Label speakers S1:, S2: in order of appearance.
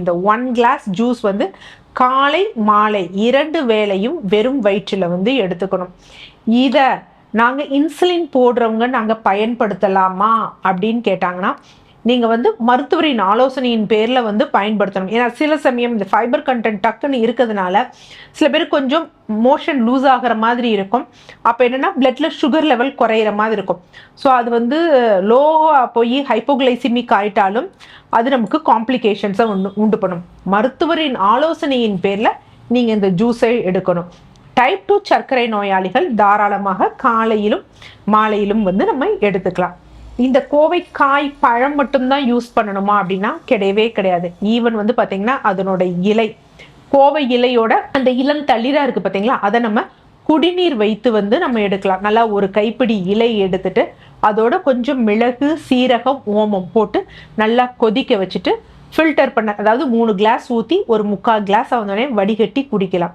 S1: இந்த one glass juice வந்து காலை மாலை இரண்டு வேளையும் வெறும் வயிற்றில் வந்து எடுத்துக்கணும். இதை நாங்கள் இன்சுலின் போடுறவங்க நாங்கள் பயன்படுத்தலாமா அப்படின்னு கேட்டாங்கன்னா நீங்கள் வந்து மருத்துவரின் ஆலோசனையின் பேரில் வந்து பயன்படுத்தணும். ஏன்னா சில சமயம் இந்த ஃபைபர் கண்டென்ட் டக்குன்னு இருக்கிறதுனால சில பேர் கொஞ்சம் மோஷன் லூஸ் ஆகிற மாதிரி இருக்கும். அப்போ என்னென்னா பிளட்டில் சுகர் லெவல் குறையிற மாதிரி இருக்கும். ஸோ அது வந்து லோவாக போய் ஹைப்போகிளைசிமிக் ஆயிட்டாலும் அது நமக்கு காம்ப்ளிகேஷன்ஸை உண்டு உண்டு பண்ணும். மருத்துவரின் ஆலோசனையின் பேரில் நீங்கள் இந்த ஜூஸை எடுக்கணும். டைப் டூ சர்க்கரை நோயாளிகள் தாராளமாக காலையிலும் மாலையிலும் வந்து நம்ம எடுத்துக்கலாம். இந்த கோவை காய் பழம் மட்டும்தான் யூஸ் பண்ணணுமா அப்படின்னா கிடையவே கிடையாது. ஈவன் வந்து பார்த்தீங்கன்னா அதனோட இலை கோவை இலையோட அந்த இளம் தளிராக இருக்குது பார்த்தீங்களா அதை நம்ம குடிநீர் வைத்து வந்து நம்ம எடுக்கலாம். நல்லா ஒரு கைப்பிடி இலை எடுத்துட்டு அதோட கொஞ்சம் மிளகு சீரகம் ஓமம் போட்டு நல்லா கொதிக்க வச்சுட்டு ஃபில்டர் பண்ண அதாவது மூணு கிளாஸ் ஊற்றி ஒரு முக்கால் கிளாஸ் வந்தோடனே வடிகட்டி குடிக்கலாம்.